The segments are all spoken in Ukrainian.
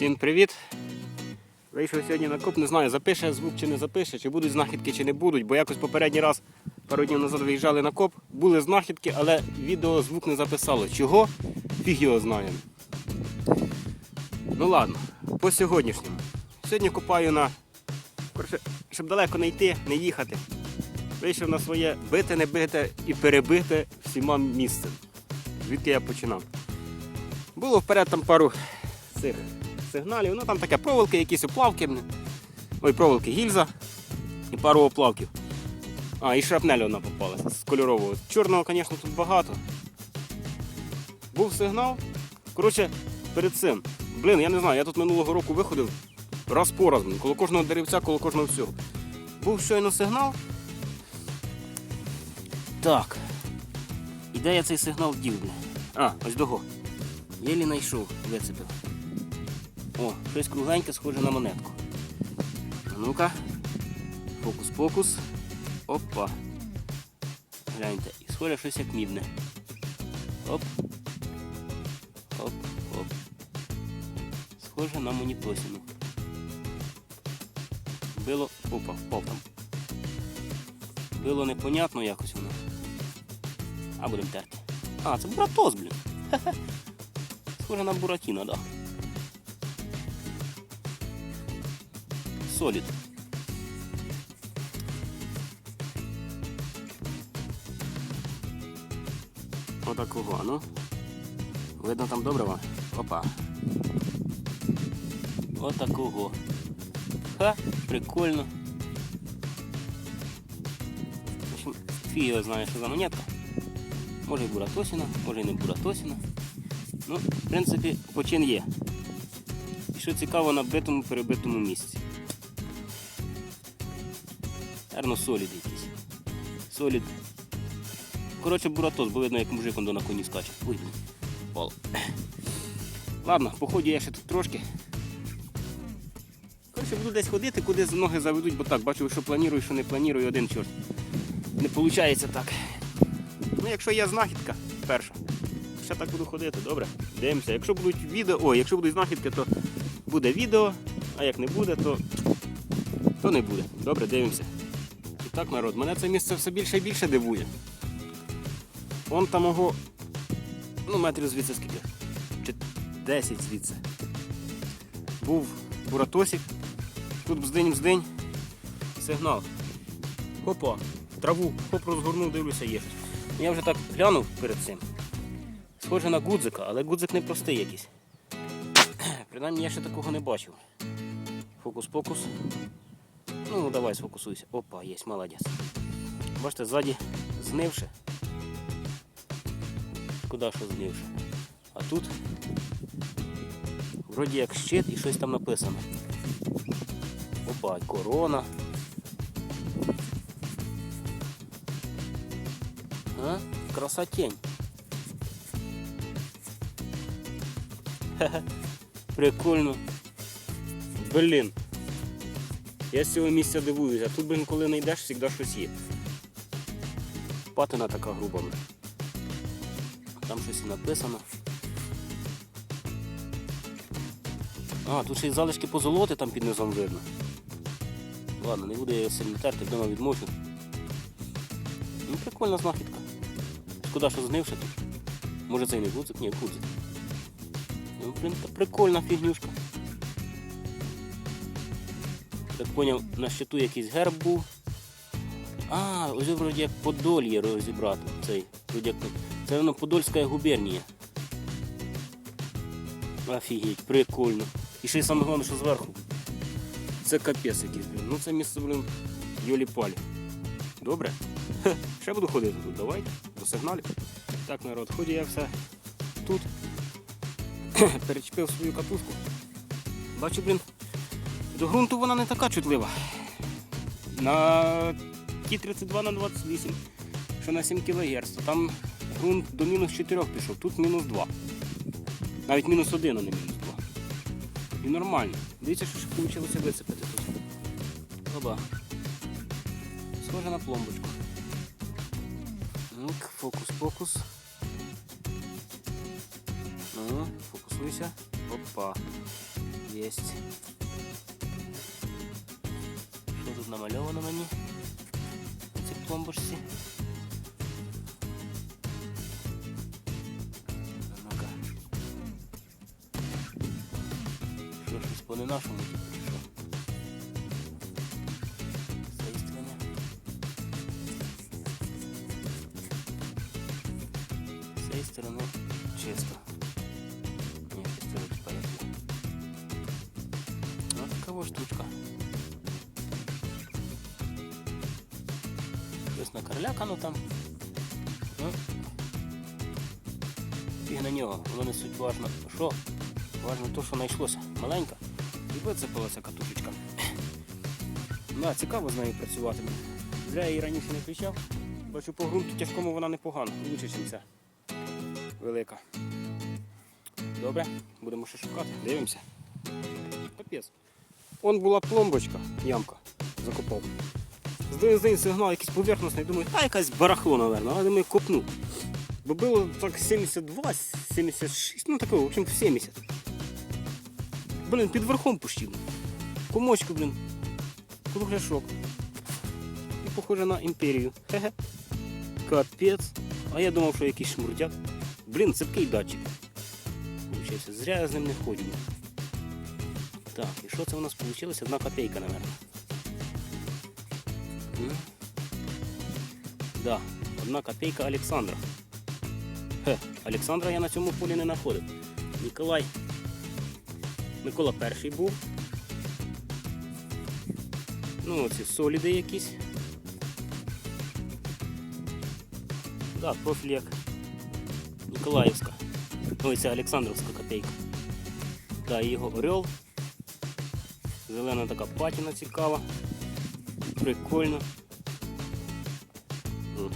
Всім привіт! Вийшов сьогодні на коп, не знаю, запише звук чи не запише, чи будуть знахідки, чи не будуть, бо якось попередній раз пару днів назад виїжджали на коп, були знахідки, але відео звук не записало. Чого? Фіг його знає. Ну ладно, по сьогоднішньому. Сьогодні копаю на. Щоб далеко не йти, не їхати. Вийшов на своє бите, не бите і перебите всіма місцем. Звідки я починав. Було вперед там пару цих сигналів. Ну там таке проволоки, якісь оплавки. Ой, проволоки гільза і пару оплавків. А, і шрапнель одна попалася з кольорового. Чорного, звісно, тут багато. Був сигнал. Коротше, перед цим. Блін, я не знаю, я тут минулого року виходив раз по раз, коло кожного деревця, коло кожного всього. Був щойно сигнал. Так. І де я цей сигнал дів? А, ось дого. Єлі знайшов, вицепив. О, щось кругленьке, схоже на монетку. Ну-ка. Фокус-покус. Опа. Гляньте, і схоже щось як мідне. Оп. Оп, оп. Схоже на монітосину. Било. Опа, там. Било непонятно якось воно. А будемо терти. А, це буратос, блін. Схоже на буратіно, да. Солід. Отакого, ну. Видно там добре вам? Опа. Отакого. Ха, прикольно. Фіг його знає, що за монетка. Може і буратосіна, може і не буратосіна. Ну, в принципі, почин є. І що цікаво на битому перебитому місці. Наверно, солід якийсь. Солід. Коротше, буратос, бо видно, як мужик на коні скаче. Ой, блін. Ладно, поході я ще тут трошки. Коротше, буду десь ходити, куди ноги заведуть, бо так, бачу, що планую, що не планую, один чорт. Не виходить так. Ну, якщо є знахідка перша, ще так буду ходити, добре? Дивимося. Якщо будуть відео, ой, якщо будуть знахідки, то буде відео, а як не буде, то, то не буде. Добре, дивимося. Так, народ, мене це місце все більше і більше дивує. Вон там мого, ну, метрів звідси скільки? Чи 10 звідси. Був буратосик. Тут бздинь. Сигнал. Хопа, траву, хоп, розгорнув, дивлюся, є. Я вже так глянув перед цим. Схоже на гудзика, але гудзик не простий якийсь. Принаймні я ще такого не бачив. Фокус-покус. Ну, давай сфокусуйся. Опа, є, молодець. Бачите, ззаді знивши. Куди що знивши? А тут вроді як щит і щось там написано. Опа, корона. А? Красотень. Ха-ха. Прикольно. Блін. Я з цього місця дивуюся. Тут, блін, коли не йдеш, завжди щось є. Патина така груба. Там щось і написано. А, тут ще й залишки позолоти там під низом видно. Ладно, не буду я сильно терти, вдома відмочу. Ну, прикольна знахідка. Шкода, що знивши тут. Може це і не гудзик? Ні, гудзик. Ну, блін, прикольна фігнюшка. Так поняв, на щиту якийсь герб був. А, ось вроді як Подольє розібрати. Цей, вроді це воно Подольська губернія. Офігеть, прикольно. І ще й саме головне, що зверху. Це капець якийсь, блін. Ну це місце, блін, йолі-палі. Добре? Хе, ще буду ходити тут, давайте, до сигналів. Так, народ, ході я все тут. Перечепив свою катушку. Бачу, блін, до ґрунту вона не така чутлива. На ті 32 на 28, що на 7 кГц, то там ґрунт до мінус 4 пішов, тут мінус 2. Навіть мінус 1, а не мінус 2. І нормально. Дивіться, що ще вийшло висипати тут. Оба. Схоже на пломбочку. Ну, фокус-фокус. Ну, фокусуйся. Опа. Єсть. Тут намальовано на ній? На цій пломбочці? Ну-ка. Що щось по не нашому тут Щось накарляка, ну там. І на нього, воно не суть важно. Що? Важно то, що знайшлося. Маленька. І вицепилася катушечка. Да, цікаво з нею працювати. Вже я її раніше не включав. Бачу, по ґрунту тяжкому вона непогана, лучше, ніж ця. Велика. Добре, будемо ще шукати. Дивимося. Капець. Он була пломбочка, ямка. Закопав. День сигнал якийсь поверхностний, думаю, та якась барахло, напевно, але думаю, копну. Бо було так 72, 76, ну такого, в общем, 70. Блін, під верхом пущив. Комочку, блін. Кругляшок. І похоже на імперію. Хе-хе. Капець. А я думав, що якийсь шмурдяк. Блін, цепкий датчик. Получився. Зря я з ним не ходжу. Так, і що це у нас вийшло? Одна копейка, мабуть. М? Да, одна копейка Олександра. Хе, Олександра я на цьому полі не знаходив. Ніколай. Микола перший був. Ну, оці соліди якісь. Да, профіль як Ніколаївська. Ой, це Олександровська копейка. Да, його орел. Зелена така патіна цікава. Прикольно. М.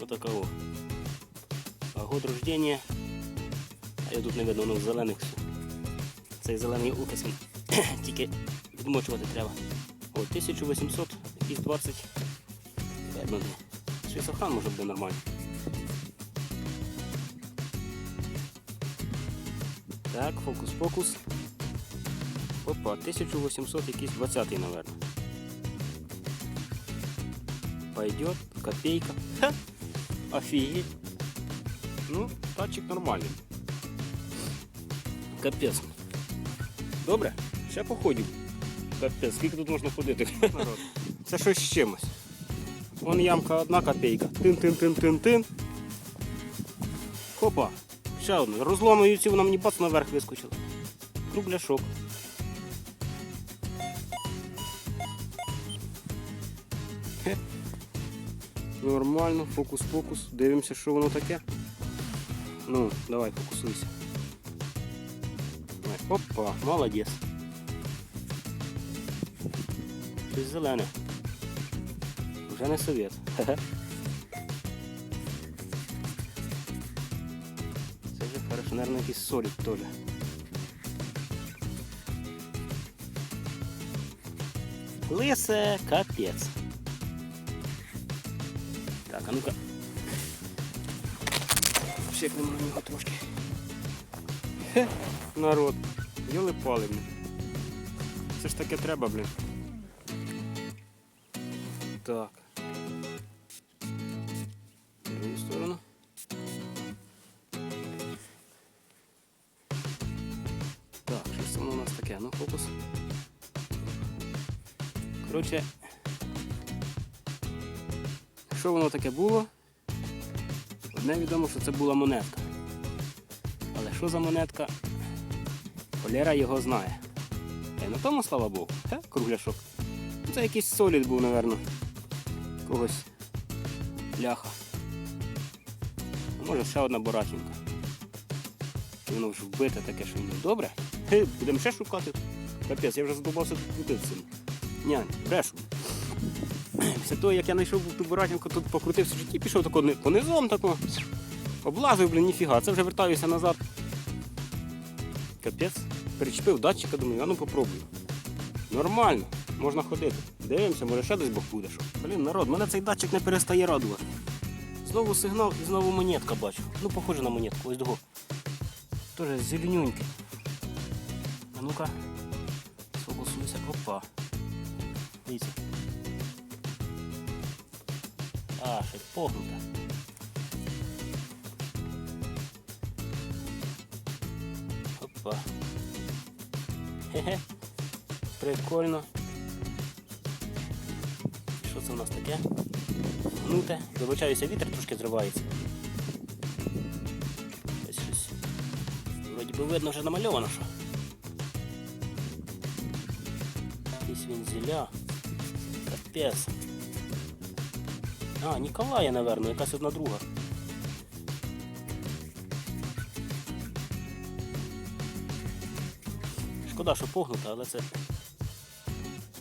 Отака о. А год рождения. А я тут не видно, в зелених все. Цей зелений він тільки відмочувати треба. О, 1800 якісь 20. Видно, де. Щось охран може буде нормально. Так, фокус-фокус. Опа, 1800 якийсь 20 наверное. Пойдет, копейка. Ха! Офигеть. Ну, тачик нормальний. Капець. Добре, ще походів. Капець, скільки тут можна ходити? Це щось з чимось. Вон ямка одна копейка. Тин-тин-тин-тин-тин. Хопа. Ще одна. Розломую цю, вона мені бац наверх вискочила. Кругляшок. Нормально, фокус-фокус. Дивимося, що воно таке. Ну, давай, фокусуйся. Опа, молодець. Щось зелене. Вже не совет. Хе-хе. Це вже хорошо, наверное, якийсь солід теж. Лисе капець. Так, а ну-ка. Пшикнемо на нього трошки. Хе, народ. Йоли пали, блін. Це ж таке треба, блін. Так. Другу сторону. Так, що це воно у нас таке? Ну, фокус. Коротше, що воно таке було? Одне відомо, що це була монетка. Але що за монетка? Холера його знає. Та й на тому, слава Богу, Хе, кругляшок. Це якийсь солід був, напевно. Когось ляха. А може ще одна барахінка. Воно вже вбите таке, що не добре. Будемо ще шукати. Капець, я вже задобався тут крутити цим. Ні, брешу. Після того, як я знайшов ту барахінку, тут покрутився в житті, пішов тако ни- по тако. Облазив, блін, ніфіга. Це вже вертаюся назад. Капець. Перечепив датчика, думаю, а ну попробую. Нормально, можна ходити. Дивимося, може ще десь Бог буде що. Блін, народ, мене цей датчик не перестає радувати. Знову сигнал і знову монетка бачу. Ну, похоже на монетку, ось того. Тоже зеленюньке. А ну-ка. Сфокусуйся. Опа. Дивіться. А, ще погнута. Опа. Хе-хе. Прикольно. Що це у нас таке? Гнуте. Вибачаюся, вітер трошки зривається. Ось щось. Вроді би видно вже намальовано, що. Якісь вензеля. Капець. А, Ніколая, напевно, якась одна друга. Шкода, що погнута, але це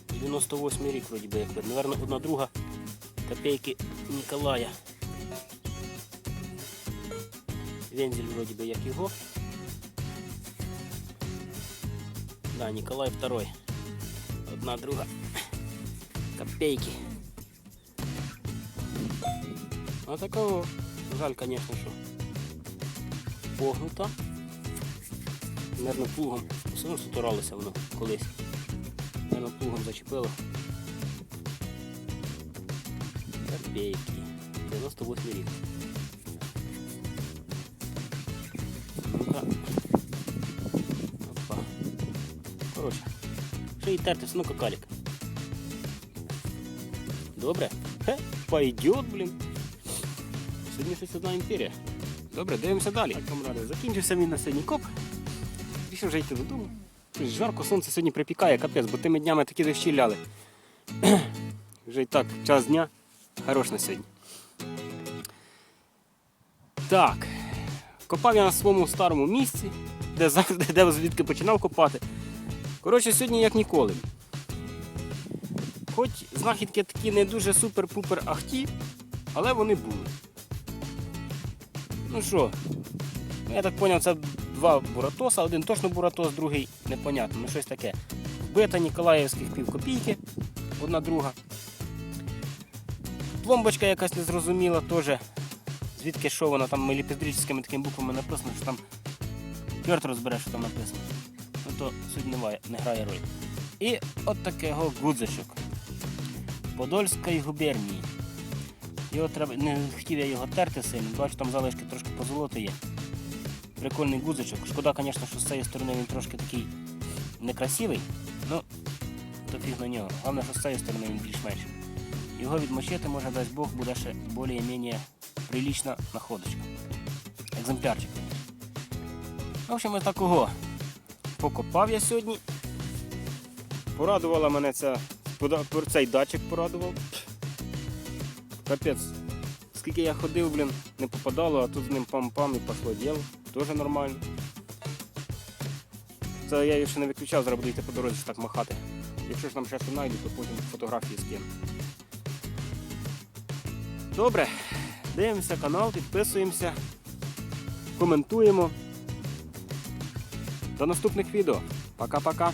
98 рік вроді би як видно. Наверно, одна друга копейки Ніколая. Вензель вроді би як його. Да, Николай II. Одна друга. Копейки. А такого жаль, конечно, що погнута. Наверно, плугом. Все одно стуралося воно колись. Наверно, плугом зачепило. Копейки. 98 рік. Опа. Коротше. Ще й терти, ну какалік. Добре? Хе, пойдет, блін. Сьогодні щось одна імперія. Добре, дивимося далі. Камради, закінчився мій на сьогодні коп. Рішив вже йти додому. Жарко сонце сьогодні припікає, капець, бо тими днями такі дощі ляли. вже і так, час дня. Хорош на сьогодні. Так. Копав я на своєму старому місці, де завжди, де звідки починав копати. Коротше, сьогодні як ніколи. Хоч знахідки такі не дуже супер-пупер ахті, але вони були. Ну що, ну, я так зрозумів, це два буратоса, один точно буратос, другий непонятно, ну щось таке. Вбита Ніколаївських півкопійки, одна друга. Пломбочка якась незрозуміла теж. Звідки що вона там ліпіздрічськими такими буквами написано, що там чорт розбере, що там написано. Ну то суть не грає роль. І от такого гудзичок. Подольської губернії. Його треба. Не хотів я його терти сильно, бачу, там залишки трошки позолоти є. Прикольний гудзичок. Шкода, звісно, що з цієї сторони він трошки такий некрасивий, ну то фіг на нього. Головне, що з цієї сторони він більш-менш. Його відмочити, може, дасть Бог, буде ще більш-менш прилічна находочка. Екземплярчик. В общем, ось такого. Покопав я сьогодні. Порадувала мене ця, цей датчик порадував. Капець. Скільки я ходив, блін, не попадало, а тут з ним пам-пам і пошло діло. Теж нормально. Це я його ще не виключав, зараз буду йти по дорозі так махати. Якщо ж ще що знайду, то потім фотографії скину. Добре, дивимося канал, підписуємося, коментуємо. До наступних відео. Пока-пока.